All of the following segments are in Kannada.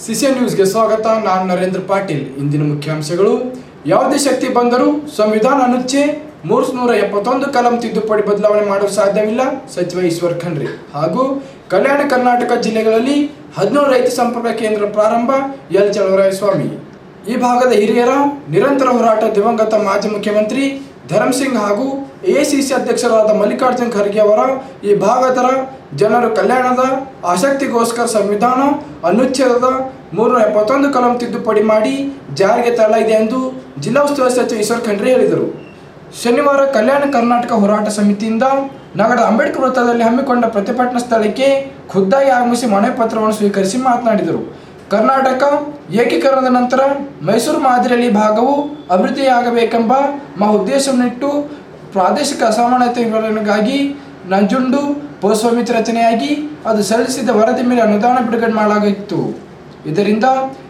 ಸಿಸಿಎ ನ್ಯೂಸ್ಗೆ ಸ್ವಾಗತ, ನಾನು ನರೇಂದ್ರ ಪಾಟೀಲ್. ಇಂದಿನ ಮುಖ್ಯಾಂಶಗಳು. ಯಾವುದೇ ಶಕ್ತಿ ಬಂದರೂ ಸಂವಿಧಾನ ಅನುಚ್ಛೆ ಮೂರು ನೂರ ಎಪ್ಪತ್ತೊಂದು ಕಲಂ ತಿದ್ದುಪಡಿ ಬದಲಾವಣೆ ಮಾಡಲು ಸಾಧ್ಯವಿಲ್ಲ, ಸಚಿವ ಈಶ್ವರ್ ಖಂಡ್ರಿ. ಹಾಗೂ ಕಲ್ಯಾಣ ಕರ್ನಾಟಕ ಜಿಲ್ಲೆಗಳಲ್ಲಿ ಹದಿನೇಳು ರೈತ ಸಂಪರ್ಕ ಕೇಂದ್ರ ಪ್ರಾರಂಭ, ಎಲ್ ಚಲವರಾಯಸ್ವಾಮಿ. ಈ ಭಾಗದ ಹಿರಿಯರ ನಿರಂತರ ಹೋರಾಟ ದಿವಂಗತ ಮಾಜಿ ಮುಖ್ಯಮಂತ್ರಿ ಧರಮ್ ಸಿಂಗ್ ಹಾಗೂ ಎಐಸಿಸಿ ಅಧ್ಯಕ್ಷರಾದ ಮಲ್ಲಿಕಾರ್ಜುನ್ ಖರ್ಗೆ ಅವರ ಈ ಭಾಗದ ಜನರ ಕಲ್ಯಾಣದ, ಆಸಕ್ತಿಗೋಸ್ಕರ ಸಂವಿಧಾನ, ಅನುಚ್ಛೇದದ ಮೂರನೂರ ಎಪ್ಪತ್ತೊಂದು ಕಲಂ ತಿದ್ದುಪಡಿ ಮಾಡಿ ಜಾರಿಗೆ ತರಲಾಗಿದೆ ಎಂದು ಜಿಲ್ಲಾ ಉಸ್ತುವಾರಿ ಸಚಿವ ಈಶ್ವರ್ ಖಂಡ್ರೆ ಹೇಳಿದರು. ಶನಿವಾರ ಕಲ್ಯಾಣ ಕರ್ನಾಟಕ ಹೋರಾಟ ಸಮಿತಿಯಿಂದ ನಗರದ ಅಂಬೇಡ್ಕರ್ ವೃತ್ತದಲ್ಲಿ ಹಮ್ಮಿಕೊಂಡ ಪ್ರತಿಭಟನಾ ಸ್ಥಳಕ್ಕೆ ಖುದ್ದಾಗಿ ಆಗಮಿಸಿ ಮನೆ ಪತ್ರವನ್ನು ಸ್ವೀಕರಿಸಿ ಮಾತನಾಡಿದರು. ಕರ್ನಾಟಕ ಏಕೀಕರಣದ ನಂತರ ಮೈಸೂರು ಮಾದರಿಯಲ್ಲಿ ಭಾಗವು ಅಭಿವೃದ್ಧಿಯಾಗಬೇಕೆಂಬ ಮಾ ಉದ್ದೇಶವನ್ನಿಟ್ಟು ಪ್ರಾದೇಶಿಕ ಅಸಮಾನತೆ ನಿವಾರಣೆಗಾಗಿ ನಂಜುಂಡು ಪೋಸ್ವಾಮಿತಿ ರಚನೆಯಾಗಿ ಅದು ಸಲ್ಲಿಸಿದ ವರದಿ ಮೇಲೆ ಅನುದಾನ ಬಿಡುಗಡೆ ಮಾಡಲಾಗಿತ್ತು. ಇದರಿಂದ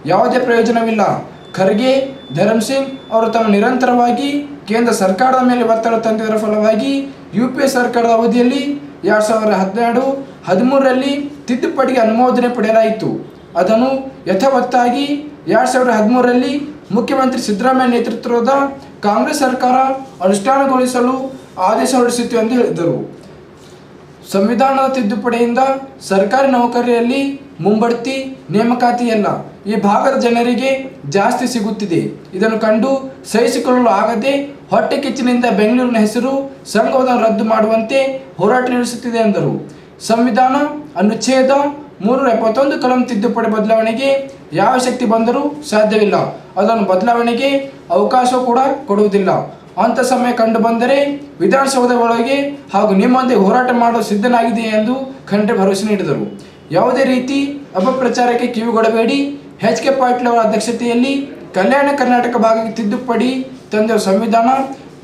ಯಾವುದೇ ಪ್ರಯೋಜನವಿಲ್ಲ. ಖರ್ಗೆ ಧರಮ್ ಸಿಂಗ್ ಅವರು ತಮ್ಮ ನಿರಂತರವಾಗಿ ಕೇಂದ್ರ ಸರ್ಕಾರದ ಮೇಲೆ ಒತ್ತಡ ತಂದಿದ್ದರ ಫಲವಾಗಿ ಯು ಪಿ ಎ ಸರ್ಕಾರದ ಅವಧಿಯಲ್ಲಿ ಎರಡು ಸಾವಿರದ ಹದಿನೆರಡು, ಹದಿಮೂರರಲ್ಲಿ ತಿದ್ದುಪಡಿಗೆ ಅನುಮೋದನೆ ಪಡೆಯಲಾಯಿತು. ಅದನ್ನು ಯಥಾವತ್ತಾಗಿ ಎರಡು ಸಾವಿರದ ಹದಿಮೂರರಲ್ಲಿ ಮುಖ್ಯಮಂತ್ರಿ ಸಿದ್ದರಾಮಯ್ಯ ನೇತೃತ್ವದ ಕಾಂಗ್ರೆಸ್ ಸರ್ಕಾರ ಅನುಷ್ಠಾನಗೊಳಿಸಲು ಆದೇಶ ಹೊರಡಿಸಿತ್ತು ಎಂದು ಹೇಳಿದರು. ಸಂವಿಧಾನದ ತಿದ್ದುಪಡಿಯಿಂದ ಸರ್ಕಾರಿ ನೌಕರಿಯಲ್ಲಿ ಮುಂಬಡ್ತಿ, ನೇಮಕಾತಿಯಲ್ಲ ಈ ಭಾಗದ ಜನರಿಗೆ ಜಾಸ್ತಿ ಸಿಗುತ್ತಿದೆ. ಇದನ್ನು ಕಂಡು ಸಹಿಸಿಕೊಳ್ಳಲು ಆಗದೆ ಹೊಟ್ಟೆ ಕಿಚ್ಚಿನಿಂದ ಬೆಂಗಳೂರಿನ ಹೆಸರು ಸಂಘವನ್ನು ರದ್ದು ಮಾಡುವಂತೆ ಹೋರಾಟ ನಡೆಸುತ್ತಿದೆ ಎಂದರು. ಸಂವಿಧಾನ ಅನುಚ್ಛೇದ ಮೂರು ಎಪ್ಪತ್ತೊಂದು ಕಲಂ ತಿದ್ದುಪಡಿ ಬದಲಾವಣೆಗೆ ಯಾವ ಶಕ್ತಿ ಬಂದರೂ ಸಾಧ್ಯವಿಲ್ಲ. ಅದನ್ನು ಬದಲಾವಣೆಗೆ ಅವಕಾಶ ಕೂಡ ಕೊಡುವುದಿಲ್ಲ. ಅಂಥ ಸಮಯ ಕಂಡು ಬಂದರೆ ವಿಧಾನಸೌಧ ಒಳಗೆ ಹಾಗೂ ನಿಮ್ಮಂತೆ ಹೋರಾಟ ಮಾಡಲು ಸಿದ್ಧನಾಗಿದೆ ಎಂದು ಖಂಡ್ರೆ ಭರವಸೆ ನೀಡಿದರು. ಯಾವುದೇ ರೀತಿ ಅಪಪ್ರಚಾರಕ್ಕೆ ಕಿವಿಗೊಡಬೇಡಿ. ಎಚ್ ಕೆ ಪಾಟೀಲ್ ಅವರ ಅಧ್ಯಕ್ಷತೆಯಲ್ಲಿ ಕಲ್ಯಾಣ ಕರ್ನಾಟಕ ಭಾಗಕ್ಕೆ ತಿದ್ದುಪಡಿ ತಂದಿರುವ ಸಂವಿಧಾನ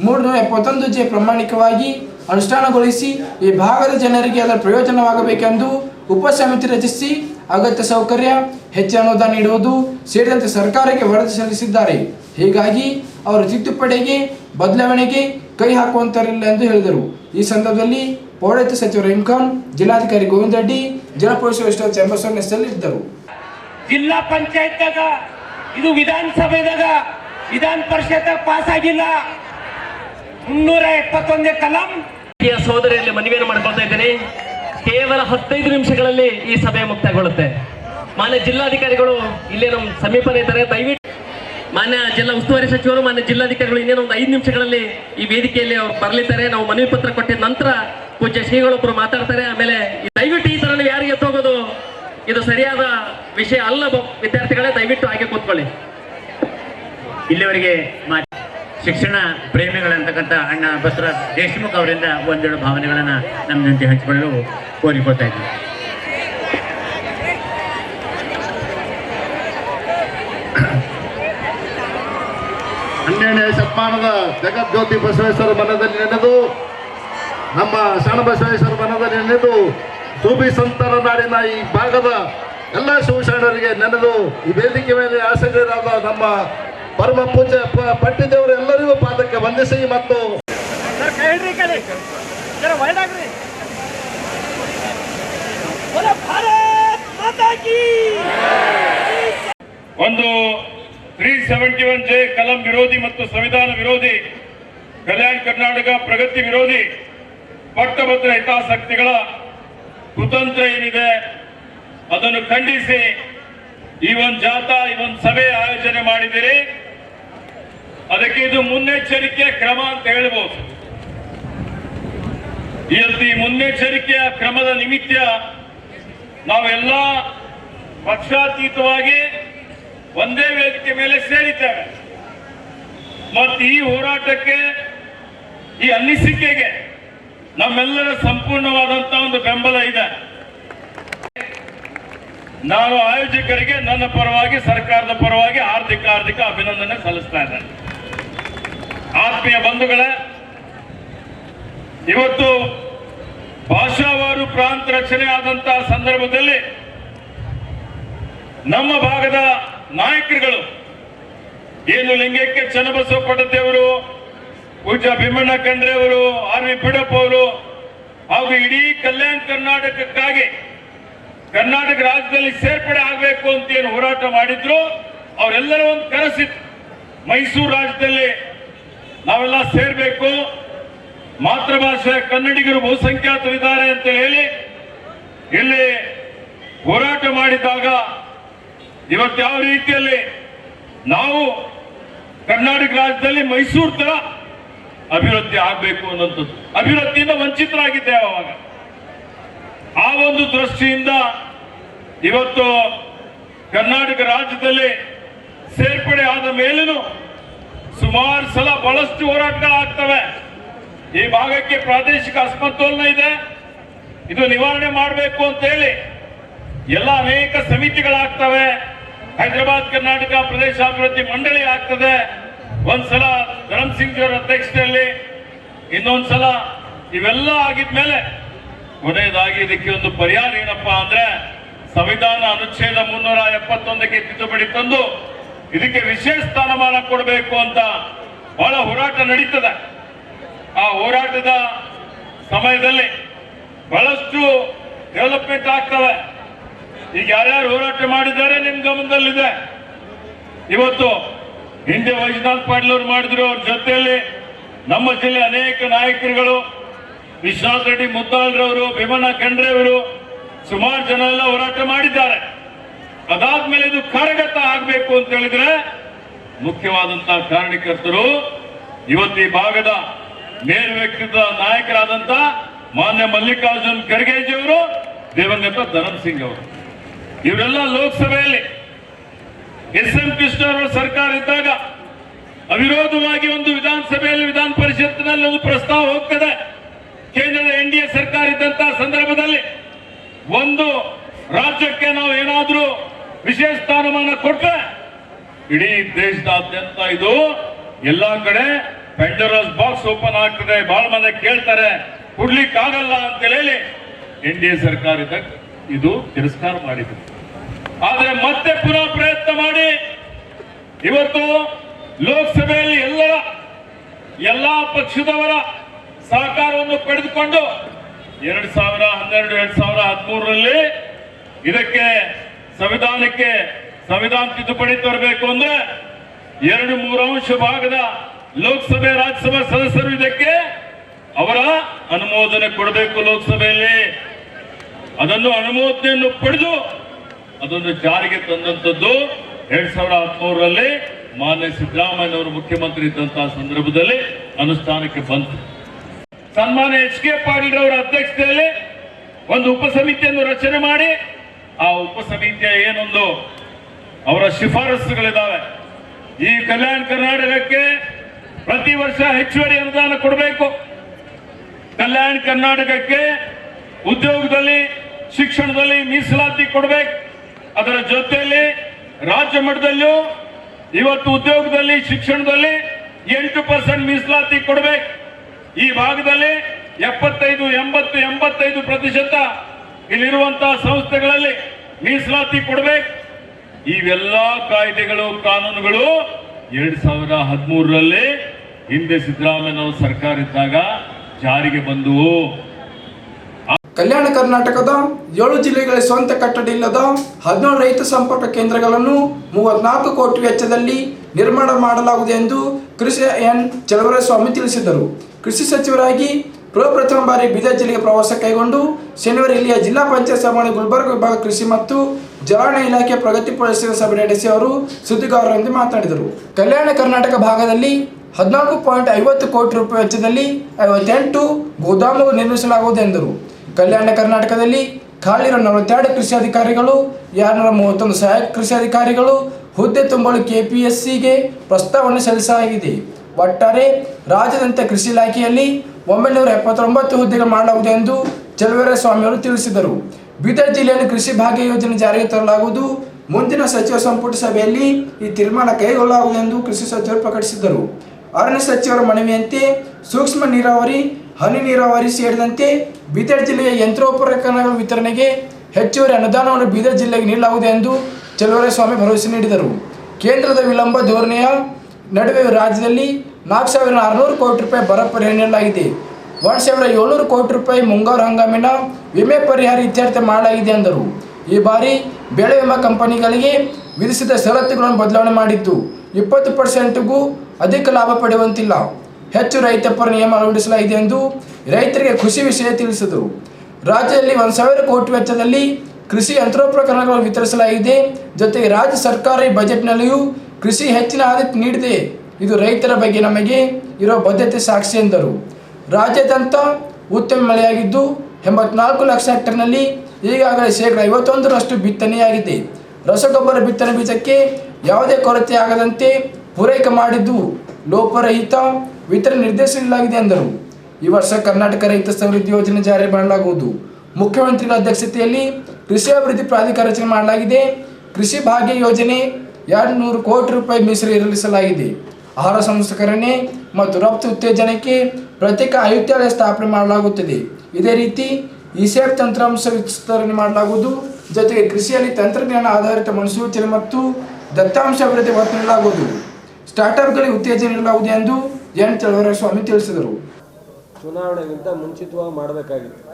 ಮೂರ್ನೂರ ಎಪ್ಪತ್ತೊಂದು ಜೆ ಪ್ರಾಮಾಣಿಕವಾಗಿ ಅನುಷ್ಠಾನಗೊಳಿಸಿ ಈ ಭಾಗದ ಜನರಿಗೆ ಅದರ ಪ್ರಯೋಜನವಾಗಬೇಕೆಂದು ಉಪಸಮಿತಿ ರಚಿಸಿ ಅಗತ್ಯ ಸೌಕರ್ಯ ಹೆಚ್ಚು ಅನುದಾನ ನೀಡುವುದು ಸೇರಿದಂತೆ ಸರ್ಕಾರಕ್ಕೆ ವರದಿ ಸಲ್ಲಿಸಿದ್ದಾರೆ. ಹೀಗಾಗಿ ಅವರು ತಿದ್ದುಪಡಿಗೆ ಬದಲಾವಣೆಗೆ ಕೈ ಹಾಕುವಂತರಿಲ್ಲ ಎಂದು ಹೇಳಿದರು. ಈ ಸಂದರ್ಭದಲ್ಲಿ ಪೌರಾಯುಕ್ತ ಸಚಿವ ರಹೀಂ ಖಾನ್ ಜಿಲ್ಲಾಧಿಕಾರಿ ಗೋವಿಂದ ರೆಡ್ಡಿ ಜಿಲ್ಲಾ ಪೊಲೀಸ್ ವರಿಷ್ಠ ಚಂಬಸ್ವಾಮಿ ಇದ್ದರು ಜಿಲ್ಲಾ ಪಂಚಾಯತ್ ಇದು ವಿಧಾನಸಭೆದಾಗ ವಿಧಾನ ಪರಿಷತ್ ಪಾಸ್ ಆಗಿಲ್ಲ. ಮುನ್ನೂರ ಎಪ್ಪತ್ತೊಂದೇ ಕಲಂ. ಸೋದರಿಯಲ್ಲಿ ಮನವಿಯನ್ನು ಮಾಡ್ಕೊಳ್ತಾ ಇದ್ದೇನೆ. ಕೇವಲ ಹತ್ತೈದು ನಿಮಿಷಗಳಲ್ಲಿ ಈ ಸಭೆ ಮುಕ್ತಗೊಳ್ಳುತ್ತೆ. ಮಾನ್ಯ ಜಿಲ್ಲಾಧಿಕಾರಿಗಳು ಇಲ್ಲೇ ನಮ್ಮ ಸಮೀಪನೇ ಇದ್ದಾರೆ, ದಯವಿಟ್ಟು ಮಾನ್ಯ ಜಿಲ್ಲಾ ಉಸ್ತುವಾರಿ ಸಚಿವರು, ಮಾನ್ಯ ಜಿಲ್ಲಾಧಿಕಾರಿಗಳು ಇನ್ನೇನು ಒಂದು ಐದು ನಿಮಿಷಗಳಲ್ಲಿ ಈ ವೇದಿಕೆಯಲ್ಲಿ ಅವ್ರು ಬರಲಿದ್ದಾರೆ. ನಾವು ಮನವಿ ಪತ್ರ ಕೊಟ್ಟಿದ ನಂತರ ಪೂಜ್ಯ ಶ್ರೀಗಳೊಬ್ಬರು ಮಾತಾಡ್ತಾರೆ. ಆಮೇಲೆ ದಯವಿಟ್ಟು ಈ ತರ ನೀವು ಯಾರಿಗೆ ಎತ್ತೋಗೋದು ಇದು ಸರಿಯಾದ ವಿಷಯ ಅಲ್ಲ ವಿದ್ಯಾರ್ಥಿಗಳೇ, ದಯವಿಟ್ಟು ಹಾಗೆ ಕೂತ್ಕೊಳ್ಳಿ. ಇಲ್ಲಿವರೆಗೆ ಶಿಕ್ಷಣ ಪ್ರೇಮಿಗಳಂತಕ್ಕಂಥ ಅಣ್ಣ ಬಸವರಾಜ್ ದೇಶಮುಖ ಅವರಿಂದ ಒಂದೆರಡು ಭಾವನೆಗಳನ್ನು ನಮ್ಮ ಜೊತೆ ಹಂಚಿಕೊಳ್ಳಲು ಕೋರಿಕೊಳ್ತಾ ಇದ್ದೀನಿ. ಹನ್ನೆರಡನೇ ಶತಮಾನದ ಜಗಜ್ಯೋತಿ ಬಸವೇಶ್ವರ ಮನದಲ್ಲಿ ನೆನೆದು ನಮ್ಮ ಶರಣ ಬಸವೇಶ್ವರ ಮನದಲ್ಲಿ ನೆನೆದು ಸೂಬಿ ಸಂತರ ನಾಡಿನ ಈ ಭಾಗದ ಎಲ್ಲ ಶಿವಶರಣರಿಗೆ ನೆನೆದು, ಈ ವೇದಿಕೆ ಮೇಲೆ ಆಸಕ್ತರಾದ ನಮ್ಮ ಪರಮ ಪೂಜ ಪ- ಪಟ್ಟಿದೇವರು ಎಲ್ಲರಿಗೂ ಪಾದಕ್ಕೆ ವಂದಿಸಿ ಮತ್ತು ಒಂದು ತ್ರೀ ಸೆವೆಂಟಿ ಒನ್ ಜೆ ಕಲಂ ವಿರೋಧಿ ಮತ್ತು ಸಂವಿಧಾನ ವಿರೋಧಿ ಕಲ್ಯಾಣ ಕರ್ನಾಟಕ ಪ್ರಗತಿ ವಿರೋಧಿ ಪಟ್ಟಭದ್ರ ಹಿತಾಸಕ್ತಿಗಳ ಕುತಂತ್ರ ಏನಿದೆ ಅದನ್ನು ಖಂಡಿಸಿ ಈ ಒಂದು ಜಾಥಾ ಈ ಒಂದು ಸಭೆ ಆಯೋಜನೆ ಮಾಡಿದಿರಿ ಅದಕ್ಕೆ ಇದು ಮುನ್ನೆಚ್ಚರಿಕೆ ಕ್ರಮ ಅಂತ ಹೇಳ್ಬೋದು. ಈ ಮುನ್ನೆಚ್ಚರಿಕೆಯ ಕ್ರಮದ ನಿಮಿತ್ತ ನಾವೆಲ್ಲ ಪಕ್ಷಾತೀತವಾಗಿ ಒಂದೇ ವೇದಿಕೆ ಮೇಲೆ ಸೇರಿದ್ದೇವೆ. ಮತ್ತು ಈ ಹೋರಾಟಕ್ಕೆ, ಈ ಅನ್ನಿಸಿಕೆಗೆ ನಮ್ಮೆಲ್ಲರ ಸಂಪೂರ್ಣವಾದಂತ ಒಂದು ಬೆಂಬಲ ಇದೆ. ನಾನು ಆಯೋಜಕರಿಗೆ ನನ್ನ ಪರವಾಗಿ, ಸರ್ಕಾರದ ಪರವಾಗಿ ಆರ್ಥಿಕ ಆರ್ಥಿಕ ಅಭಿನಂದನೆ ಸಲ್ಲಿಸ್ತಾ ಇದ್ದೇನೆ. ಆತ್ಮೀಯ ಬಂಧುಗಳ, ಇವತ್ತು ಭಾಷಾವಾರು ಪ್ರಾಂತ ರಚನೆ ಆದಂತಹ ಸಂದರ್ಭದಲ್ಲಿ ನಮ್ಮ ಭಾಗದ ನಾಯಕರುಗಳು, ಏನು ಲಿಂಗಕ್ಕೆ ಚನ್ನಬಸವ ಪಟ್ಟದೇವರು ಪೂಜ ಭೀಮಣ್ಣ ಖಂಡ್ರೆ ಅವರು ಆರ್ ವಿ ಬಿಡಪ್ಪ ಅವರು, ಹಾಗೂ ಇಡೀ ಕಲ್ಯಾಣ ಕರ್ನಾಟಕಕ್ಕಾಗಿ ಕರ್ನಾಟಕ ರಾಜ್ಯದಲ್ಲಿ ಸೇರ್ಪಡೆ ಆಗಬೇಕು ಅಂತ ಏನು ಹೋರಾಟ ಮಾಡಿದ್ರು, ಅವರೆಲ್ಲರೂ ಒಂದು ಕನಸಿತ್ತು. ಮೈಸೂರು ರಾಜ್ಯದಲ್ಲಿ ನಾವೆಲ್ಲ ಸೇರ್ಬೇಕು. ಮಾತೃಭಾಷೆ ಕನ್ನಡಿಗರು ಬಹುಸಂಖ್ಯಾತರಿದ್ದಾರೆ ಅಂತ ಹೇಳಿ ಇಲ್ಲಿ ಹೋರಾಟ ಮಾಡಿದಾಗ ಇವತ್ತು ಯಾವ ರೀತಿಯಲ್ಲಿ ನಾವು ಕರ್ನಾಟಕ ರಾಜ್ಯದಲ್ಲಿ ಮೈಸೂರು ತರ ಅಭಿವೃದ್ಧಿ ಆಗಬೇಕು ಅನ್ನೋಂಥದ್ದು. ಅಭಿವೃದ್ಧಿಯಿಂದ ವಂಚಿತರಾಗಿದ್ದೇವೆ ಅವಾಗ ಆ ಒಂದು ದೃಷ್ಟಿಯಿಂದ ಇವತ್ತು ಕರ್ನಾಟಕ ರಾಜ್ಯದಲ್ಲಿ ಸೇರ್ಪಡೆ ಆದ ಮೇಲೂ ಸುಮಾರು ಸಲ ಬಹಳಷ್ಟು ಹೋರಾಟಗಳಾಗ್ತವೆ ಈ ಭಾಗಕ್ಕೆ ಪ್ರಾದೇಶಿಕ ಅಸಮತೋಲನ ಇದೆ. ಇದು ನಿವಾರಣೆ ಮಾಡಬೇಕು ಅಂತ ಹೇಳಿ ಎಲ್ಲ ಅನೇಕ ಸಮಿತಿಗಳಾಗ್ತವೆ. ಹೈದರಾಬಾದ್, ಕರ್ನಾಟಕ ಪ್ರದೇಶಾಭಿವೃದ್ಧಿ ಮಂಡಳಿ ಆಗ್ತದೆ. ಒಂದ್ಸಲ ಧರಮ್ ಸಿಂಗ್ ಅವರ ಅಧ್ಯಕ್ಷತೆಯಲ್ಲಿ ಇನ್ನೊಂದ್ಸಲ ಇವೆಲ್ಲ ಆಗಿದ್ಮೇಲೆ ಕೊನೆಯದಾಗಿ ಇದಕ್ಕೆ ಒಂದು ಪರಿಹಾರ ಏನಪ್ಪಾ ಅಂದ್ರೆ ಸಂವಿಧಾನ ಅನುಚ್ಛೇದ ಮುನ್ನೂರ ಎಪ್ಪತ್ತೊಂದಕ್ಕೆ ತಿದ್ದುಪಡಿ ತಂದು ಇದಕ್ಕೆ ವಿಶೇಷ ಸ್ಥಾನಮಾನ ಕೊಡಬೇಕು ಅಂತ ಬಹಳ ಹೋರಾಟ ನಡೀತದೆ. ಆ ಹೋರಾಟದ ಸಮಯದಲ್ಲಿ ಬಹಳಷ್ಟು ಡೆವಲಪ್ಮೆಂಟ್ ಆಗ್ತವೆ. ಈಗ ಯಾರ್ಯಾರು ಹೋರಾಟ ಮಾಡಿದ್ದಾರೆ ನಿಮ್ ಗಮನದಲ್ಲಿದೆ. ಇವತ್ತು ಹಿಂದೆ ವೈಜನಾಥ್ ಪಾಟೀಲ್ ಅವರು ಮಾಡಿದ್ರು, ಅವ್ರ ಜೊತೆಯಲ್ಲಿ ನಮ್ಮ ಜಿಲ್ಲೆ ಅನೇಕ ನಾಯಕರುಗಳು, ವಿಶ್ವನಾಥ್ ರೆಡ್ಡಿ ಮುದ್ದಾಳ್ರವರು, ಭೀಮಣ್ಣ ಖಂಡ್ರೆ ಅವರು ಸುಮಾರು ಜನ ಎಲ್ಲ ಹೋರಾಟ ಮಾಡಿದ್ದಾರೆ. ಅದಾದ್ಮೇಲೆ ಇದು ಕಾರ್ಯಗತ ಆಗಬೇಕು ಅಂತ ಹೇಳಿದ್ರೆ ಮುಖ್ಯವಾದಂತಹ ಕಾರಣಕರ್ತರು ಇವತ್ತು ಈ ಭಾಗದ ಮೇರು ವ್ಯಕ್ತಿತ್ವ ನಾಯಕರಾದಂತ ಮಾನ್ಯ ಮಲ್ಲಿಕಾರ್ಜುನ್ ಖರ್ಗೆಜಿ ಅವರು ದಿವಂಗತ ಧರಮ್ ಸಿಂಗ್ ಅವರು. ಇವರೆಲ್ಲ ಲೋಕಸಭೆಯಲ್ಲಿ ಎಸ್ ಎಂ ಕೃಷ್ಣ ಅವರ ಸರ್ಕಾರ ಇದ್ದಾಗ ಅವಿರೋಧವಾಗಿ ಒಂದು ವಿಧಾನಸಭೆಯಲ್ಲಿ ವಿಧಾನ ಪರಿಷತ್ತಿನಲ್ಲಿ ಒಂದು ಪ್ರಸ್ತಾವ ಹೋಗ್ತದೆ. ಕೇಂದ್ರದ ಎನ್ ಡಿ ಎ ಸರ್ಕಾರ ಇದ್ದಂತಹ ಸಂದರ್ಭದಲ್ಲಿ ಒಂದು ರಾಜ್ಯಕ್ಕೆ ನಾವು ಏನಾದ್ರೂ ವಿಶೇಷ ಸ್ಥಾನಮಾನ ಕೊಟ್ಟರೆ ಇಡೀ ದೇಶದಾದ್ಯಂತ ಇದು ಎಲ್ಲಾ ಕಡೆ ಪೆಂಡರಸ್ ಬಾಕ್ಸ್ ಓಪನ್ ಆಗ್ತದೆ. ಬಹಳ ಮಂದಿ ಕೇಳ್ತಾರೆ. ಕೊಡ್ಲಿಕ್ಕೆ ಆಗಲ್ಲ ಅಂತ ಹೇಳಿ ಎನ್ ಡಿ ಎ ಸರ್ಕಾರ ಇದಕ್ಕೆ ಇದು ತಿರಸ್ಕಾರ ಮಾಡಿದೆ. ಆದರೆ ಮತ್ತೆ ಪುನಃ ಪ್ರಯತ್ನ ಮಾಡಿ. ಇವತ್ತು ಲೋಕಸಭೆಯಲ್ಲಿ ಎಲ್ಲ, ಎಲ್ಲಾ ಪಕ್ಷದವರ ಸಹಕಾರವನ್ನು ಪಡೆದುಕೊಂಡು ಎರಡ್ ಸಾವಿರ ಹನ್ನೆರಡು, ಎರಡ್ ಸಾವಿರ ಹದಿಮೂರರಲ್ಲಿ ಇದಕ್ಕೆ ಸಂವಿಧಾನಕ್ಕೆ ಸಂವಿಧಾನ ತಿದ್ದುಪಡಿ ತರಬೇಕು ಅಂದ್ರೆ ಎರಡು ಮೂರು ಅಂಶ ಭಾಗದ ಲೋಕಸಭೆ ರಾಜ್ಯಸಭಾ ಸದಸ್ಯರು ಇದಕ್ಕೆ ಅವರ ಅನುಮೋದನೆ ಕೊಡಬೇಕು ಲೋಕಸಭೆಯಲ್ಲಿ. ಅದನ್ನು ಅನುಮೋದನೆಯನ್ನು ಪಡೆದು ಅದನ್ನು ಜಾರಿಗೆ ತಂದಂತದ್ದು ಎರಡ್ ಸಾವಿರದ ಹದಿಮೂರರಲ್ಲಿ ಮಾನ್ಯ ಸಿದ್ದರಾಮಯ್ಯನವರು ಮುಖ್ಯಮಂತ್ರಿ ಇದ್ದಂತಹ ಸಂದರ್ಭದಲ್ಲಿ ಅನುಷ್ಠಾನಕ್ಕೆ ಬಂತು. ಸನ್ಮಾನ್ಯ ಎಚ್ ಕೆ ಪಾಟೀಲ್ ಅವರ ಅಧ್ಯಕ್ಷತೆಯಲ್ಲಿ ಒಂದು ಉಪಸಮಿತಿಯನ್ನು ರಚನೆ ಮಾಡಿ ಆ ಉಪಸಮಿತಿಯ ಏನೊಂದು ಅವರ ಶಿಫಾರಸುಗಳಿದ್ದಾವೆ ಈ ಕಲ್ಯಾಣ ಕರ್ನಾಟಕಕ್ಕೆ ಪ್ರತಿ ವರ್ಷ ಹೆಚ್ಚುವರಿ ಅನುದಾನ ಕೊಡಬೇಕು. ಕಲ್ಯಾಣ ಕರ್ನಾಟಕಕ್ಕೆ ಉದ್ಯೋಗದಲ್ಲಿ, ಶಿಕ್ಷಣದಲ್ಲಿ ಮೀಸಲಾತಿ ಕೊಡಬೇಕು. ಅದರ ಜೊತೆಯಲ್ಲಿ ರಾಜ್ಯ ಮಟ್ಟದಲ್ಲೂ ಇವತ್ತು ಉದ್ಯೋಗದಲ್ಲಿ, ಶಿಕ್ಷಣದಲ್ಲಿ ಎಂಟು ಪರ್ಸೆಂಟ್ ಮೀಸಲಾತಿ ಕೊಡಬೇಕು. ಈ ಭಾಗದಲ್ಲಿ ಎಪ್ಪತ್ತೈದು, ಎಂಬತ್ತು, ಎಂಬತ್ತೈದು ಪ್ರತಿಶತ ಇಲ್ಲಿರುವಂತಹ ಸಂಸ್ಥೆಗಳಲ್ಲಿ ಮೀಸಲಾತಿ ಕೊಡಬೇಕು. ಇವೆಲ್ಲ ಕಾಯ್ದೆಗಳು, ಕಾನೂನುಗಳು ಎರಡ್ ಸಾವಿರದ ಹದಿಮೂರರಲ್ಲಿ ಹಿಂದೆ ಸಿದ್ದರಾಮಯ್ಯನವರು ಸರ್ಕಾರ ಇದ್ದಾಗ ಜಾರಿಗೆ ಬಂದು ಕಲ್ಯಾಣ ಕರ್ನಾಟಕದ ಏಳು ಜಿಲ್ಲೆಗಳ ಸ್ವಂತ ಕಟ್ಟಡ ಇಲ್ಲದ ಹದಿನೇಳು ರೈತ ಸಂಪರ್ಕ ಕೇಂದ್ರಗಳನ್ನು ಮೂವತ್ನಾಲ್ಕು ಕೋಟಿ ವೆಚ್ಚದಲ್ಲಿ ನಿರ್ಮಾಣ ಮಾಡಲಾಗುವುದು ಎಂದು ಕೃಷಿ ಎನ್ ಚಲವರಸ್ವಾಮಿ ತಿಳಿಸಿದರು. ಕೃಷಿ ಸಚಿವರಾಗಿ ಪ್ರಪ್ರಥಮ ಬಾರಿ ಬೀದರ್ ಜಿಲ್ಲೆಗೆ ಪ್ರವಾಸ ಕೈಗೊಂಡು ಶನಿವಾರ ಇಲ್ಲಿಯ ಜಿಲ್ಲಾ ಪಂಚಾಯತ್ ಸಭಾಂಗಣ ಗುಲ್ಬರ್ಗ ವಿಭಾಗ ಕೃಷಿ ಮತ್ತು ಜಲಾನಯ ಇಲಾಖೆ ಪ್ರಗತಿ ಪರಿಶೀಲನಾ ಸಭೆ ನಡೆಸಿ ಅವರು ಸುದ್ದಿಗಾರರೊಂದಿಗೆ ಮಾತನಾಡಿದರು. ಕಲ್ಯಾಣ ಕರ್ನಾಟಕ ಭಾಗದಲ್ಲಿ ಹದಿನಾಲ್ಕು ಪಾಯಿಂಟ್ ಐವತ್ತು ಕೋಟಿ ರೂಪಾಯಿ ವೆಚ್ಚದಲ್ಲಿ ಐವತ್ತೆಂಟು ಗೋದಾಮು ನಿರ್ಮಿಸಲಾಗುವುದು ಎಂದರು. ಕಲ್ಯಾಣ ಕರ್ನಾಟಕದಲ್ಲಿ ಖಾಲಿರುವ ನಲವತ್ತೆರಡು ಕೃಷಿ ಅಧಿಕಾರಿಗಳು ಎರಡುನೂರ ಮೂವತ್ತೊಂದು ಸಹಾಯಕ ಕೃಷಿ ಅಧಿಕಾರಿಗಳು, ಹುದ್ದೆ ತುಂಬಲು ಕೆಪಿಎಸ್ಸಿಗೆ ಪ್ರಸ್ತಾವನೆ ಸಲ್ಲಿಸಲಾಗಿದೆ. ಒಟ್ಟಾರೆ ರಾಜ್ಯದಂತೆ ಕೃಷಿ ಇಲಾಖೆಯಲ್ಲಿ ಒಂಬೈನೂರ ಎಪ್ಪತ್ತೊಂಬತ್ತು ಹುದ್ದೆಗಳು ಮಾಡಲಾಗುವುದು ಎಂದು ಚಲುವರ ಸ್ವಾಮಿಯವರು ತಿಳಿಸಿದರು. ಬೀದರ್ ಜಿಲ್ಲೆಯಲ್ಲಿ ಕೃಷಿ ಭಾಗ್ಯ ಯೋಜನೆ ಜಾರಿಗೆ ತರಲಾಗುವುದು. ಮುಂದಿನ ಸಚಿವ ಸಂಪುಟ ಸಭೆಯಲ್ಲಿ ಈ ತೀರ್ಮಾನ ಕೈಗೊಳ್ಳಲಾಗುವುದು ಎಂದು ಕೃಷಿ ಸಚಿವರು ಪ್ರಕಟಿಸಿದರು. ಅರಣ್ಯ ಸಚಿವರ ಮನವಿಯಂತೆ ಸೂಕ್ಷ್ಮ ನೀರಾವರಿ, ಹನಿ ನೀರಾವರಿ ಸೇರಿದಂತೆ ಬೀದರ್ ಜಿಲ್ಲೆಯ ಯಂತ್ರೋಪಕರಣಗಳ ವಿತರಣೆಗೆ ಹೆಚ್ಚುವರಿ ಅನುದಾನವನ್ನು ಬೀದರ್ ಜಿಲ್ಲೆಗೆ ನೀಡಲಾಗುವುದು ಎಂದು ಸ್ವಾಮಿ ಭರವಸೆ ನೀಡಿದರು. ಕೇಂದ್ರದ ವಿಳಂಬ ಧೋರಣೆಯ ನಡುವೆ ರಾಜ್ಯದಲ್ಲಿ ನಾಲ್ಕು ಸಾವಿರದ ಆರುನೂರು ಕೋಟಿ ರೂಪಾಯಿ ಬರ ಪರಿಹಾರ ನೀಡಲಾಗಿದೆ ಒಂದು ಸಾವಿರದ ಏಳ್ನೂರು ಕೋಟಿ ರೂಪಾಯಿ ಮುಂಗಾರು ಹಂಗಾಮಿನ ವಿಮೆ ಪರಿಹಾರ ಇತ್ಯರ್ಥ ಮಾಡಲಾಗಿದೆ ಎಂದರು. ಈ ಬಾರಿ ಬೆಳೆ ವಿಮಾ ಕಂಪನಿಗಳಿಗೆ ವಿಧಿಸಿದ ಷರತ್ತುಗಳನ್ನು ಬದಲಾವಣೆ ಮಾಡಿದ್ದು ಇಪ್ಪತ್ತು ಪರ್ಸೆಂಟ್ಗೂ ಅಧಿಕ ಲಾಭ ಪಡೆಯುವಂತಿಲ್ಲ. ಹೆಚ್ಚು ರೈತಪರ ನಿಯಮ ಅಳವಡಿಸಲಾಗಿದೆ ಎಂದು ರೈತರಿಗೆ ಖುಷಿ ವಿಷಯ ತಿಳಿಸಿದರು. ರಾಜ್ಯದಲ್ಲಿ ಒಂದು ಸಾವಿರ ಕೋಟಿ ವೆಚ್ಚದಲ್ಲಿ ಕೃಷಿ ಯಂತ್ರೋಪಕರಣಗಳನ್ನು ವಿತರಿಸಲಾಗಿದೆ. ಜೊತೆಗೆ ರಾಜ್ಯ ಸರ್ಕಾರ ಈ ಬಜೆಟ್ನಲ್ಲಿಯೂ ಕೃಷಿ ಹೆಚ್ಚಿನ ಆದ್ಯತೆ ನೀಡಿದೆ. ಇದು ರೈತರ ಬಗ್ಗೆ ನಮಗೆ ಇರೋ ಬದ್ಧತೆ ಸಾಕ್ಷಿ ಎಂದರು. ರಾಜ್ಯಾದ್ಯಂತ ಉತ್ತಮ ಮಳೆಯಾಗಿದ್ದು ಎಂಬತ್ನಾಲ್ಕು ಲಕ್ಷ ಹೆಕ್ಟರ್ನಲ್ಲಿ ಈಗಾಗಲೇ ಶೇಕಡ ಐವತ್ತೊಂದರಷ್ಟು ಬಿತ್ತನೆಯಾಗಿದೆ. ರಸಗೊಬ್ಬರ ಬಿತ್ತನೆ ಬೀಜಕ್ಕೆ ಯಾವುದೇ ಕೊರತೆ ಆಗದಂತೆ ಪೂರೈಕೆ ಮಾಡಿದ್ದು ಲೋಪರಹಿತ ವಿತರಣೆ ನಿರ್ದೇಶಿಸಲಾಗಿದೆ ಎಂದರು. ಈ ವರ್ಷ ಕರ್ನಾಟಕ ರೈತ ಸಮೃದ್ಧಿ ಯೋಜನೆ ಜಾರಿ ಮಾಡಲಾಗುವುದು. ಮುಖ್ಯಮಂತ್ರಿಗಳ ಅಧ್ಯಕ್ಷತೆಯಲ್ಲಿ ಕೃಷಿ ಅಭಿವೃದ್ಧಿ ಪ್ರಾಧಿಕಾರ ರಚನೆ ಮಾಡಲಾಗಿದೆ. ಕೃಷಿ ಭಾಗ್ಯ ಯೋಜನೆ ಎರಡು ನೂರು ಕೋಟಿ ರೂಪಾಯಿ ಮೀಸಲು ಇರಲಿಸಲಾಗಿದೆ ಆಹಾರ ಸಂಸ್ಕರಣೆ ಮತ್ತು ರಫ್ತು ಉತ್ತೇಜನಕ್ಕೆ ಪ್ರತ್ಯೇಕ ಆಯುಕ್ತಾಲಯ ಸ್ಥಾಪನೆ ಮಾಡಲಾಗುತ್ತದೆ. ಇದೇ ರೀತಿ ಇಸೇಫ್ ತಂತ್ರಾಂಶ ವಿಸ್ತರಣೆ ಮಾಡಲಾಗುವುದು. ಜೊತೆಗೆ ಕೃಷಿಯಲ್ಲಿ ತಂತ್ರಜ್ಞಾನ ಆಧಾರಿತ ಮುನ್ಸೂಚನೆ ಮತ್ತು ದತ್ತಾಂಶ ಅಭಿವೃದ್ಧಿ ಒತ್ತು ನೀಡಲಾಗುವುದು. ಸ್ಟಾರ್ಟ್ಅಪ್ಗಳಿಗೆ ಉತ್ತೇಜನ ನೀಡಲಾಗುವುದು ಎಂದು ಎನ್ ಸ್ವಾಮಿ ತಿಳಿಸಿದರು. ಚುನಾವಣೆಗಿಂತ ಮುಂಚಿತವಾಗಿ ಮಾಡಬೇಕಾಗಿತ್ತು.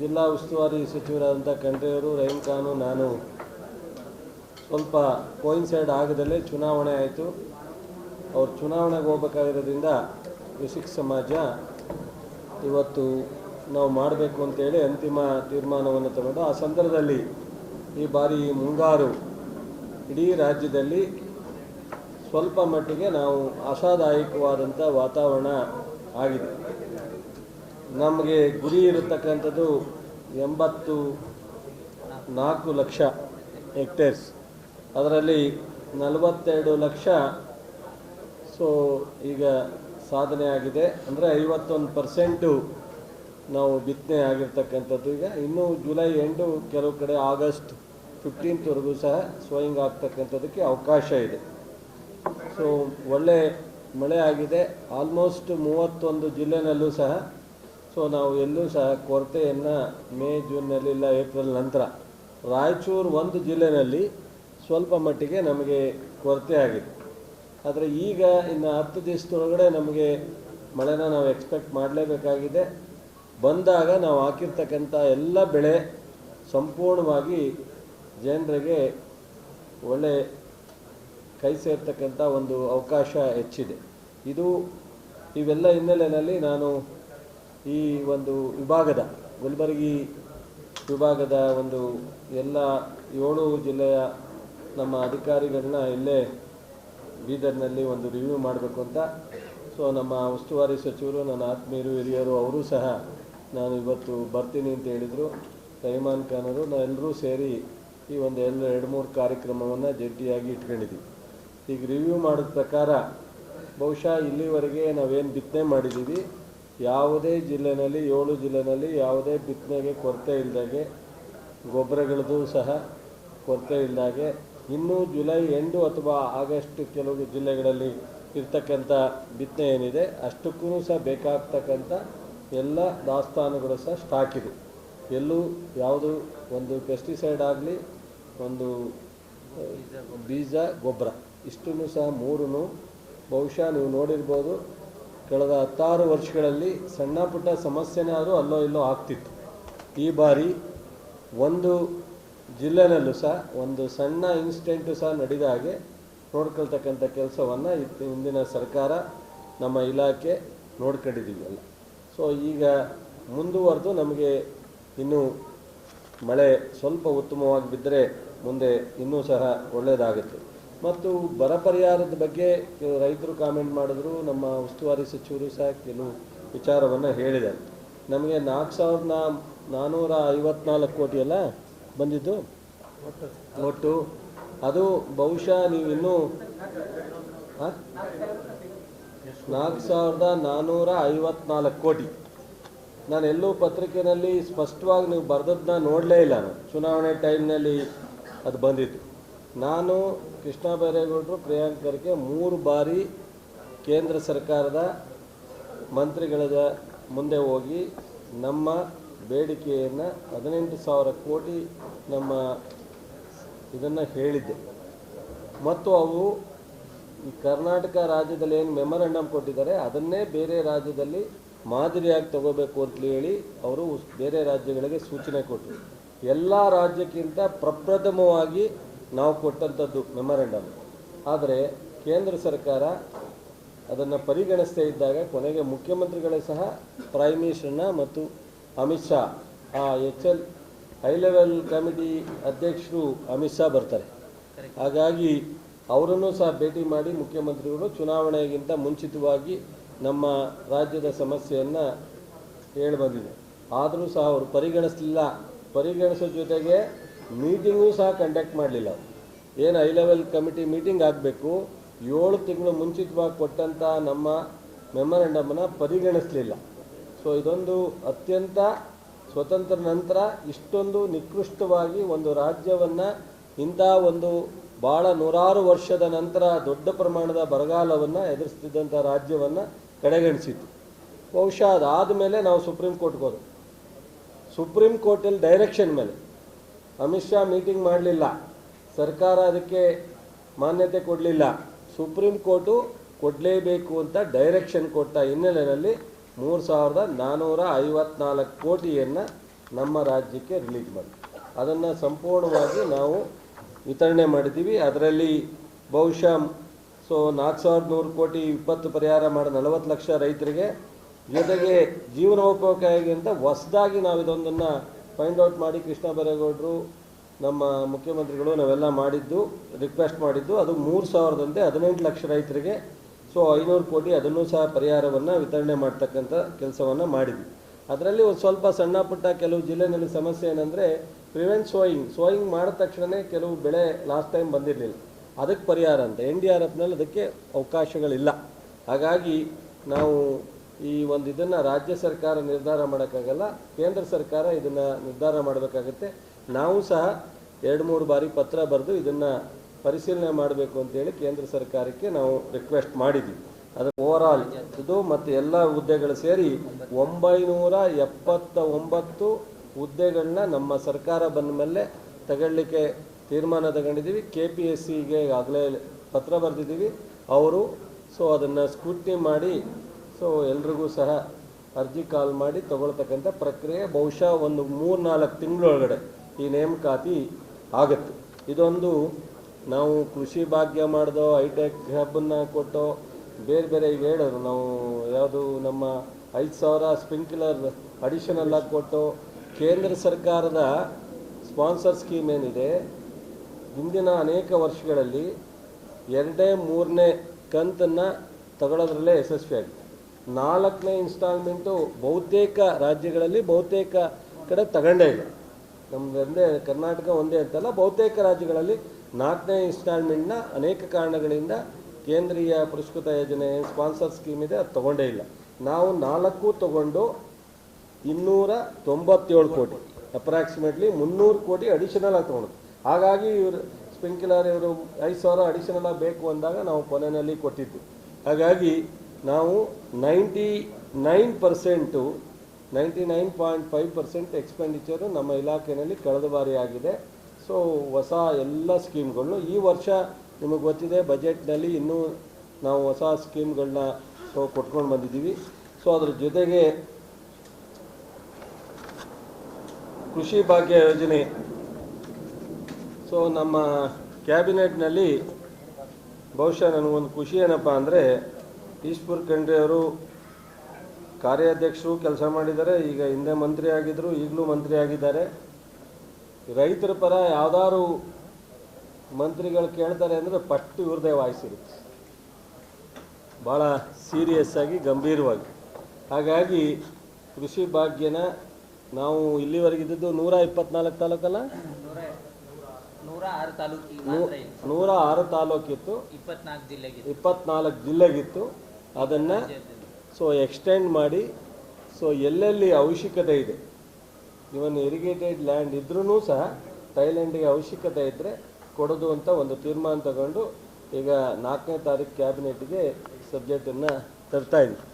ಜಿಲ್ಲಾ ಉಸ್ತುವಾರಿ ಸಚಿವರಾದಂಥ ಖಂಡ್ರೆಯವರು ರೈಮ್ ಖಾನು, ನಾನು ಸ್ವಲ್ಪ ಕೋಯಿನ್ಸೈಡ್ ಆಗದಲ್ಲೇ ಚುನಾವಣೆ ಆಯಿತು. ಅವ್ರು ಚುನಾವಣೆಗೆ ಹೋಗ್ಬೇಕಾಗಿರೋದ್ರಿಂದ ಕೃಷಿಕ ಸಮಾಜ ಇವತ್ತು ನಾವು ಮಾಡಬೇಕು ಅಂತೇಳಿ ಅಂತಿಮ ತೀರ್ಮಾನವನ್ನು ತಗೊಂಡು, ಆ ಸಂದರ್ಭದಲ್ಲಿ ಈ ಬಾರಿ ಮುಂಗಾರು ಇಡೀ ರಾಜ್ಯದಲ್ಲಿ ಸ್ವಲ್ಪ ಮಟ್ಟಿಗೆ ನಾವು ಆಶಾದಾಯಕವಾದಂಥ ವಾತಾವರಣ ಆಗಿದೆ. ನಮಗೆ ಗುರಿ ಇರತಕ್ಕಂಥದ್ದು ಎಂಬತ್ತು ನಾಲ್ಕು ಲಕ್ಷ ಹೆಕ್ಟೇರ್ಸ್ ಅದರಲ್ಲಿ ನಲವತ್ತೆರಡು ಲಕ್ಷ. ಸೊ ಈಗ ಸಾಧನೆ ಆಗಿದೆ. ಅಂದರೆ ಐವತ್ತೊಂದು ಪರ್ಸೆಂಟು ನಾವು ಬಿತ್ತನೆ ಆಗಿರ್ತಕ್ಕಂಥದ್ದು. ಈಗ ಇನ್ನೂ ಜುಲೈ ಎಂಡು, ಕೆಲವು ಕಡೆ ಆಗಸ್ಟ್ ಫಿಫ್ಟೀನ್ತ್ವರೆಗೂ ಸಹ ಸ್ವಯಿಂಗ್ ಆಗ್ತಕ್ಕಂಥದ್ದಕ್ಕೆ ಅವಕಾಶ ಇದೆ. ಸೊ ಒಳ್ಳೆ ಮಳೆ ಆಗಿದೆ. ಆಲ್ಮೋಸ್ಟ್ ಮೂವತ್ತೊಂದು ಜಿಲ್ಲೆನಲ್ಲೂ ಸಹ ಸೊ ನಾವು ಎಲ್ಲೂ ಸಹ ಕೊರತೆಯನ್ನು ಮೇ ಜೂನ್ನಲ್ಲಿ ಇಲ್ಲ ಏಪ್ರಿಲ್ ನಂತರ. ರಾಯಚೂರು ಒಂದು ಜಿಲ್ಲೆನಲ್ಲಿ ಸ್ವಲ್ಪ ಮಟ್ಟಿಗೆ ನಮಗೆ ಕೊರತೆ ಆಗಿದೆ. ಆದರೆ ಈಗ ಇನ್ನು ಹತ್ತು ದಿವಸದೊಳಗಡೆ ನಮಗೆ ಮಳೆನ ನಾವು ಎಕ್ಸ್ಪೆಕ್ಟ್ ಮಾಡಲೇಬೇಕಾಗಿದೆ. ಬಂದಾಗ ನಾವು ಹಾಕಿರ್ತಕ್ಕಂಥ ಎಲ್ಲ ಬೆಳೆ ಸಂಪೂರ್ಣವಾಗಿ ಜನರಿಗೆ ಒಳ್ಳೆ ಕೈ ಸೇರ್ತಕ್ಕಂಥ ಒಂದು ಅವಕಾಶ ಹೆಚ್ಚಿದೆ. ಇದು ಇವೆಲ್ಲ ಹಿನ್ನೆಲೆಯಲ್ಲಿ ನಾನು ಈ ಒಂದು ವಿಭಾಗದ, ಗುಲ್ಬರ್ಗಿ ವಿಭಾಗದ ಒಂದು ಎಲ್ಲ ಏಳು ಜಿಲ್ಲೆಯ ನಮ್ಮ ಅಧಿಕಾರಿಗಳನ್ನ ಇಲ್ಲೇ ಬೀದರ್ನಲ್ಲಿ ಒಂದು ರಿವ್ಯೂ ಮಾಡಬೇಕು ಅಂತ. ಸೊ ನಮ್ಮ ಉಸ್ತುವಾರಿ ಸಚಿವರು, ನನ್ನ ಆತ್ಮೀಯರು, ಹಿರಿಯರು, ಅವರು ಸಹ ನಾನು ಇವತ್ತು ಬರ್ತೀನಿ ಅಂತ ಹೇಳಿದರು. ರಹಿಮಾನ್ ಖಾನರು ನಾವೆಲ್ಲರೂ ಸೇರಿ ಈ ಒಂದು ಎಲ್ಲ ಎರಡು, ಮೂರು ಕಾರ್ಯಕ್ರಮವನ್ನು ಜಂಟಿಯಾಗಿ ಇಟ್ಕೊಂಡಿದ್ದೀವಿ ಈಗ ರಿವ್ಯೂ ಮಾಡಿದ ಪ್ರಕಾರ ಬಹುಶಃ ಇಲ್ಲಿವರೆಗೆ ನಾವೇನು ಬಿತ್ತನೆ ಮಾಡಿದ್ದೀವಿ ಯಾವುದೇ ಜಿಲ್ಲೆನಲ್ಲಿ, ಏಳು ಜಿಲ್ಲೆನಲ್ಲಿ ಯಾವುದೇ ಬಿತ್ತನೆಗೆ ಕೊರತೆ ಇಲ್ಲದಾಗೆ ಗೊಬ್ಬರಗಳದ್ದು ಸಹ ಕೊರತೆ ಇಲ್ಲದಾಗೆ ಇನ್ನೂ ಜುಲೈ ಎಂಟು ಅಥವಾ ಆಗಸ್ಟ್ ಕೆಲವು ಜಿಲ್ಲೆಗಳಲ್ಲಿ ಇರ್ತಕ್ಕಂಥ ಬಿತ್ತನೆ ಏನಿದೆ, ಅಷ್ಟಕ್ಕೂ ಸಹ ಬೇಕಾಗ್ತಕ್ಕಂಥ ಎಲ್ಲ ದಾಸ್ತಾನುಗಳು ಸಹ ಸ್ಟಾಕ್ ಇದೆ. ಎಲ್ಲೂ ಯಾವುದು ಒಂದು ಪೆಸ್ಟಿಸೈಡ್ ಆಗಲಿ, ಒಂದು ಬೀಜ, ಗೊಬ್ಬರ. ಇಷ್ಟನ್ನು ಸಹ ಮೂರೂ ಬಹುಶಃ ನೀವು ನೋಡಿರ್ಬೋದು, ಕಳೆದ ಹತ್ತಾರು ವರ್ಷಗಳಲ್ಲಿ ಸಣ್ಣ ಪುಟ್ಟ ಸಮಸ್ಯೆನೇ ಆದರೂ ಅಲ್ಲೋ ಇಲ್ಲೋ ಆಗ್ತಿತ್ತು. ಈ ಬಾರಿ ಒಂದು ಜಿಲ್ಲೆನಲ್ಲೂ ಸಹ ಒಂದು ಸಣ್ಣ ಇನ್ಸಿಡೆಂಟು ಸಹ ನಡೆದ ಹಾಗೆ ನೋಡ್ಕೊಳ್ತಕ್ಕಂಥ ಕೆಲಸವನ್ನು ಹಿಂದಿನ ಸರ್ಕಾರ ನಮ್ಮ ಇಲಾಖೆ ನೋಡ್ಕೊಂಡಿದ್ದೀವಿ ಅಲ್ಲ ಸೊ ಈಗ ಮುಂದುವರೆದು ನಮಗೆ ಇನ್ನೂ ಮಳೆ ಸ್ವಲ್ಪ ಉತ್ತಮವಾಗಿ ಬಿದ್ದರೆ ಮುಂದೆ ಇನ್ನೂ ಸಹ ಒಳ್ಳೆಯದಾಗುತ್ತೆ ಮತ್ತು ಬರ ಪರಿಹಾರದ ಬಗ್ಗೆ ರೈತರು ಕಾಮೆಂಟ್ ಮಾಡಿದ್ರು. ನಮ್ಮ ಉಸ್ತುವಾರಿ ಸಚಿವರು ಸಹ ಕೆಲವು ವಿಚಾರವನ್ನು ಹೇಳಿದ್ದಾರೆ. ನಮಗೆ ನಾಲ್ಕು ಸಾವಿರದ ನಾನ್ನೂರ ಐವತ್ನಾಲ್ಕು ಕೋಟಿ ಬಂದಿದ್ದು? ಒಟ್ಟು. ಅದು ಬಹುಶಃ ನೀವು ಇನ್ನೂ ಆ? ನಾಲ್ಕು ಸಾವಿರದ ನಾನ್ನೂರ ಐವತ್ನಾಲ್ಕು ಕೋಟಿ. ನಾನು ಎಲ್ಲೂ ಪತ್ರಿಕೆಯಲ್ಲಿ ಸ್ಪಷ್ಟವಾಗಿ ನೀವು ಬರೆದದ್ದನ್ನ ನೋಡಲೇ ಇಲ್ಲ ನಾನು. ಚುನಾವಣೆ ಟೈಮ್ನಲ್ಲಿ ಅದು ಬಂದಿತ್ತು ನಾನು ಕೃಷ್ಣ ಬೈರೇಗೌಡರು ಪ್ರಿಯಾಂಕ್ ಖರ್ಗೆ ಮೂರು ಬಾರಿ ಕೇಂದ್ರ ಸರ್ಕಾರದ ಮಂತ್ರಿಗಳ ಮುಂದೆ ಹೋಗಿ ನಮ್ಮ ಬೇಡಿಕೆಯನ್ನು ಹದಿನೆಂಟು ಸಾವಿರ ಕೋಟಿ ನಮ್ಮ ಇದನ್ನು ಹೇಳಿದ್ದೆ. ಮತ್ತು ಅವು ಈ ಕರ್ನಾಟಕ ರಾಜ್ಯದಲ್ಲಿ ಏನು ಮೆಮೊರಂಡಮ್ ಕೊಟ್ಟಿದ್ದಾರೆ, ಅದನ್ನೇ ಬೇರೆ ರಾಜ್ಯದಲ್ಲಿ ಮಾದರಿಯಾಗಿ ತಗೋಬೇಕು ಅಂತ ಹೇಳಿ ಅವರು ಬೇರೆ ರಾಜ್ಯಗಳಿಗೆ ಸೂಚನೆ ಕೊಟ್ಟರು. ಎಲ್ಲ ರಾಜ್ಯಕ್ಕಿಂತ ಪ್ರಪ್ರಥಮವಾಗಿ ನಾವು ಕೊಟ್ಟಂಥದ್ದು ಮೆಮೊರಂಡಮ್. ಆದರೆ ಕೇಂದ್ರ ಸರ್ಕಾರ ಅದನ್ನು ಪರಿಗಣಿಸ್ತಾ ಇದ್ದಾಗ ಕೊನೆಗೆ ಮುಖ್ಯಮಂತ್ರಿಗಳೇ ಸಹ ಪ್ರೈಮ್ ಮಿನಿಸ್ಟರ್ನ ಮತ್ತು ಅಮಿತ್ ಶಾ. ಆ H L high level committee ಅಧ್ಯಕ್ಷರು ಅಮಿತ್ ಶಾ ಬರ್ತಾರೆ. ಹಾಗಾಗಿ ಅವರನ್ನು ಸಹ ಭೇಟಿ ಮಾಡಿ ಮುಖ್ಯಮಂತ್ರಿಗಳು ಚುನಾವಣೆಗಿಂತ ಮುಂಚಿತವಾಗಿ ನಮ್ಮ ರಾಜ್ಯದ ಸಮಸ್ಯೆಯನ್ನು ಹೇಳಿ ಬಂದಿದೆ. ಆದರೂ ಸಹ ಅವರು ಪರಿಗಣಿಸಲಿಲ್ಲ. ಪರಿಗಣಿಸೋ ಜೊತೆಗೆ ಮೀಟಿಂಗೂ ಸಹ ಕಂಡಕ್ಟ್ ಮಾಡಲಿಲ್ಲ ಏನು ಹೈ ಲೆವೆಲ್ ಕಮಿಟಿ ಮೀಟಿಂಗ್ ಆಗಬೇಕು, ಏಳು ತಿಂಗಳು ಮುಂಚಿತವಾಗಿ ಕೊಟ್ಟಂತಹ ನಮ್ಮ ಮೆಮೊರೆಂಡಮನ್ನು ಪರಿಗಣಿಸಲಿಲ್ಲ. ಸೊ ಇದೊಂದು ಅತ್ಯಂತ ಸ್ವತಂತ್ರ ನಂತರ ಇಷ್ಟೊಂದು ನಿಕೃಷ್ಟವಾಗಿ ಒಂದು ರಾಜ್ಯವನ್ನು ಇಂಥ ಒಂದು ಭಾಳ ನೂರಾರು ವರ್ಷದ ನಂತರ ದೊಡ್ಡ ಪ್ರಮಾಣದ ಬರಗಾಲವನ್ನು ಎದುರಿಸ್ತಿದ್ದಂಥ ರಾಜ್ಯವನ್ನು ಕಡೆಗಣಿಸಿತ್ತು. ಬಹುಶಃ ಅದಾದ ಮೇಲೆ ನಾವು ಸುಪ್ರೀಂ ಕೋರ್ಟ್ಗೆ ಹೋದ್ರು ಸುಪ್ರೀಂ ಕೋರ್ಟಲ್ಲಿ ಡೈರೆಕ್ಷನ್ ಮೇಲೆ. ಅಮಿತ್ ಶಾ ಮೀಟಿಂಗ್ ಮಾಡಲಿಲ್ಲ. ಸರ್ಕಾರ ಅದಕ್ಕೆ ಮಾನ್ಯತೆ ಕೊಡಲಿಲ್ಲ. ಸುಪ್ರೀಂ ಕೋರ್ಟು ಕೊಡಲೇಬೇಕು ಅಂತ ಡೈರೆಕ್ಷನ್ ಕೊಟ್ಟ ಹಿನ್ನೆಲೆಯಲ್ಲಿ ಮೂರು ಸಾವಿರದ ನಾನ್ನೂರ ಐವತ್ನಾಲ್ಕು ಕೋಟಿಯನ್ನು ನಮ್ಮ ರಾಜ್ಯಕ್ಕೆ ರಿಲೀಸ್ ಮಾಡಿ ಅದನ್ನು ಸಂಪೂರ್ಣವಾಗಿ ನಾವು ವಿತರಣೆ ಮಾಡಿದ್ದೀವಿ. ಅದರಲ್ಲಿ ಬಹುಶಃ ಸೊ ನಾಲ್ಕು ಸಾವಿರದ ನೂರು ಕೋಟಿ ಇಪ್ಪತ್ತು ಪರಿಹಾರ ಮಾಡಿ ನಲವತ್ತು ಲಕ್ಷ ರೈತರಿಗೆ ಜೊತೆಗೆ ಜೀವನೋಪಯೋಗಿಂತ ಹೊಸದಾಗಿ ನಾವು ಇದೊಂದನ್ನು ಫೈಂಡ್ ಔಟ್ ಮಾಡಿ ಕೃಷ್ಣ ಬೈರೇಗೌಡರು, ನಮ್ಮ ಮುಖ್ಯಮಂತ್ರಿಗಳು ನಾವೆಲ್ಲ ಮಾಡಿದ್ದು ರಿಕ್ವೆಸ್ಟ್ ಮಾಡಿದ್ದು ಅದು ಮೂರು ಸಾವಿರದಂತೆ ಹದಿನೆಂಟು ಲಕ್ಷ ರೈತರಿಗೆ ಸೊ ಐನೂರು ಕೋಟಿ ಅದನ್ನು ಸಹ ಪರಿಹಾರವನ್ನು ವಿತರಣೆ ಮಾಡ್ತಕ್ಕಂಥ ಕೆಲಸವನ್ನು ಮಾಡಿದ್ವಿ. ಅದರಲ್ಲಿ ಒಂದು ಸ್ವಲ್ಪ ಸಣ್ಣ ಪುಟ್ಟ ಕೆಲವು ಜಿಲ್ಲೆನಲ್ಲಿ ಸಮಸ್ಯೆ ಏನಂದರೆ ಪ್ರಿವೆಂಟ್ ಸೋಯಿಂಗ್ ಸೋಯಿಂಗ್ ಮಾಡಿದ ತಕ್ಷಣವೇ ಕೆಲವು ಬೆಳೆ ಲಾಸ್ಟ್ ಟೈಮ್ ಬಂದಿರಲಿಲ್ಲ. ಅದಕ್ಕೆ ಪರಿಹಾರ ಅಂತ. ಎನ್ ಡಿ ಆರ್ ಎಫ್ನಲ್ಲಿ ಅದಕ್ಕೆ ಅವಕಾಶಗಳಿಲ್ಲ. ಹಾಗಾಗಿ ನಾವು ಈ ಒಂದು ಇದನ್ನು ರಾಜ್ಯ ಸರ್ಕಾರ ನಿರ್ಧಾರ ಮಾಡೋಕ್ಕಾಗಲ್ಲ, ಕೇಂದ್ರ ಸರ್ಕಾರ ಇದನ್ನು ನಿರ್ಧಾರ ಮಾಡಬೇಕಾಗುತ್ತೆ. ನಾವು ಸಹ ಎರಡು ಮೂರು ಬಾರಿ ಪತ್ರ ಬರೆದು ಇದನ್ನು ಪರಿಶೀಲನೆ ಮಾಡಬೇಕು ಅಂತೇಳಿ ಕೇಂದ್ರ ಸರ್ಕಾರಕ್ಕೆ ನಾವು ರಿಕ್ವೆಸ್ಟ್ ಮಾಡಿದ್ವಿ. ಅದು ಓವರ್ ಆಲ್ ಇದು ಮತ್ತು ಎಲ್ಲ ಹುದ್ದೆಗಳು ಸೇರಿ ಒಂಬೈನೂರ ಎಪ್ಪತ್ತ ಒಂಬತ್ತು ಹುದ್ದೆಗಳನ್ನ ನಮ್ಮ ಸರ್ಕಾರ ಬಂದ ಮೇಲೆ ತಗೊಳ್ಳಿಕ್ಕೆ ತೀರ್ಮಾನ ತಗೊಂಡಿದ್ದೀವಿ. ಕೆ ಪಿ ಎಸ್ ಸಿಗೆ ಆಗಲೇ ಪತ್ರ ಬರೆದಿದ್ದೀವಿ. ಅವರು ಸೊ ಅದನ್ನು ಸ್ಕ್ರೂಟ್ನಿ ಮಾಡಿ ಸೊ ಎಲ್ರಿಗೂ ಸಹ ಅರ್ಜಿ ಕಾಲ್ ಮಾಡಿ ತಗೊಳ್ತಕ್ಕಂಥ ಪ್ರಕ್ರಿಯೆ ಬಹುಶಃ ಒಂದು ಮೂರು ನಾಲ್ಕು ತಿಂಗಳೊಳಗಡೆ ಈ ನೇಮಕಾತಿ ಆಗುತ್ತೆ. ಇದೊಂದು ನಾವು ಕೃಷಿ ಭಾಗ್ಯ ಮಾಡಿದೋ ಹೈಟೆಕ್ ಹಬ್ಬನ್ನು ಕೊಟ್ಟೋ, ಬೇರೆ ಬೇರೆ ಈಗ ಹೇಳೋರು ನಾವು ಯಾವುದು ನಮ್ಮ ಐದು ಸಾವಿರ ಸ್ಪ್ರಿಂಕ್ಲರ್ ಅಡಿಷನಲ್ ಆಗಿ ಕೊಟ್ಟು, ಕೇಂದ್ರ ಸರ್ಕಾರದ ಸ್ಪಾನ್ಸರ್ ಸ್ಕೀಮ್ ಏನಿದೆ, ಹಿಂದಿನ ಅನೇಕ ವರ್ಷಗಳಲ್ಲಿ ಎರಡೇ ಮೂರನೇ ಕಂತನ್ನು ತಗೊಳ್ಳೋದ್ರಲ್ಲೇ ಯಶಸ್ವಿಯಾಗಿದೆ ನಾಲ್ಕನೇ ಇನ್ಸ್ಟಾಲ್ಮೆಂಟು ಬಹುತೇಕ ರಾಜ್ಯಗಳಲ್ಲಿ ಬಹುತೇಕ ಕಡೆ ತಗೊಂಡೇ ಇಲ್ಲ. ನಮ್ದು ಒಂದೇ, ಕರ್ನಾಟಕ ಒಂದೇ ಅಂತಲ್ಲ, ಬಹುತೇಕ ರಾಜ್ಯಗಳಲ್ಲಿ ನಾಲ್ಕನೇ ಇನ್ಸ್ಟಾಲ್ಮೆಂಟ್ನ ಅನೇಕ ಕಾರಣಗಳಿಂದ ಕೇಂದ್ರೀಯ ಪುರಸ್ಕೃತ ಯೋಜನೆ ಸ್ಪಾನ್ಸರ್ ಸ್ಕೀಮ್ ಇದೆ, ಅದು ತಗೊಂಡೇ ಇಲ್ಲ. ನಾವು ನಾಲ್ಕು ತಗೊಂಡು ಇನ್ನೂರ ತೊಂಬತ್ತೇಳು ಕೋಟಿ, ಅಪ್ರಾಕ್ಸಿಮೇಟ್ಲಿ ಮುನ್ನೂರು ಕೋಟಿ ಅಡಿಷನಲ್ ಆಗಿ ತೊಗೊಂಡು. ಹಾಗಾಗಿ ಇವರು ಸ್ಪ್ರಿಂಕ್ಲರ್ ಇವರು ಐದು ಸಾವಿರ ಅಡಿಷನಲ್ ಬೇಕು ಅಂದಾಗ ನಾವು ಕೊನೆಯಲ್ಲಿ ಕೊಟ್ಟಿದ್ದು. ಹಾಗಾಗಿ ನಾವು ninety nine percent, ninety nine point five percent expenditure ನಮ್ಮ ಇಲಾಖೆಯಲ್ಲಿ ಕಳೆದ ಬಾರಿ ಆಗಿದೆ. ಸೊ ಹೊಸ ಎಲ್ಲ ಸ್ಕೀಮ್ಗಳು ಈ ವರ್ಷ ನಿಮಗೆ ಗೊತ್ತಿದೆ ಬಜೆಟ್ನಲ್ಲಿ ಇನ್ನೂ ನಾವು ಹೊಸ ಸ್ಕೀಮ್ಗಳನ್ನ ಸೊ ಕೊಟ್ಕೊಂಡು ಬಂದಿದ್ದೀವಿ. ಸೊ ಅದ್ರ ಜೊತೆಗೆ ಕೃಷಿ ಭಾಗ್ಯ ಯೋಜನೆ. ಸೊ ನಮ್ಮ ಕ್ಯಾಬಿನೆಟ್ನಲ್ಲಿ ಬಹುಶಃ ನನಗೊಂದು ಖುಷಿ ಏನಪ್ಪ ಅಂದರೆ ಈಶ್ವರ್ ಖಂಡ್ರೆ ಅವರು ಕಾರ್ಯಾಧ್ಯಕ್ಷರು ಕೆಲಸ ಮಾಡಿದ್ದಾರೆ. ಈಗ ಹಿಂದೆ ಮಂತ್ರಿ ಆಗಿದ್ದರು ಈಗಲೂ ಮಂತ್ರಿ ಆಗಿದ್ದಾರೆ. ರೈತರ ಪರ ಯಾವ್ದಾದ್ರು ಮಂತ್ರಿಗಳು ಕೇಳ್ತಾರೆ ಅಂದರೆ ಫಸ್ಟ್ ಇವ್ರದೇ ವಾಯ್ಸ್ ಇರುತ್ತೆ ಭಾಳ ಸೀರಿಯಸ್ ಆಗಿ ಗಂಭೀರವಾಗಿ. ಹಾಗಾಗಿ ಕೃಷಿ ಭಾಗ್ಯನ ನಾವು ಇಲ್ಲಿವರೆಗೆ ಇದ್ದಿದ್ದು ನೂರ ಇಪ್ಪತ್ನಾಲ್ಕು ತಾಲೂಕಲ್ಲ? ನೂರ ಆರು ತಾಲೂಕಿತ್ತು. ಇಪ್ಪತ್ನಾಲ್ಕು ಜಿಲ್ಲೆಗಿತ್ತು. ಅದನ್ನ ಸೊ ಎಕ್ಸ್ಟೆಂಡ್ ಮಾಡಿ ಸೊ ಎಲ್ಲೆಲ್ಲಿ ಅವಶ್ಯಕತೆ ಇದೆ ಇವನ್ ಇರಿಗೇಟೆಡ್ ಲ್ಯಾಂಡ್ ಇದ್ರೂ ಸಹ ಥೈಲ್ಯಾಂಡಿಗೆ ಅವಶ್ಯಕತೆ ಇದ್ದರೆ ಕೊಡೋದು ಅಂತ ಒಂದು ತೀರ್ಮಾನ ತಗೊಂಡು ಈಗ ನಾಲ್ಕನೇ ತಾರೀಕು ಕ್ಯಾಬಿನೆಟ್ಗೆ ಸಬ್ಜೆಕ್ಟನ್ನು ತರ್ತಾ ಇದ್ವಿ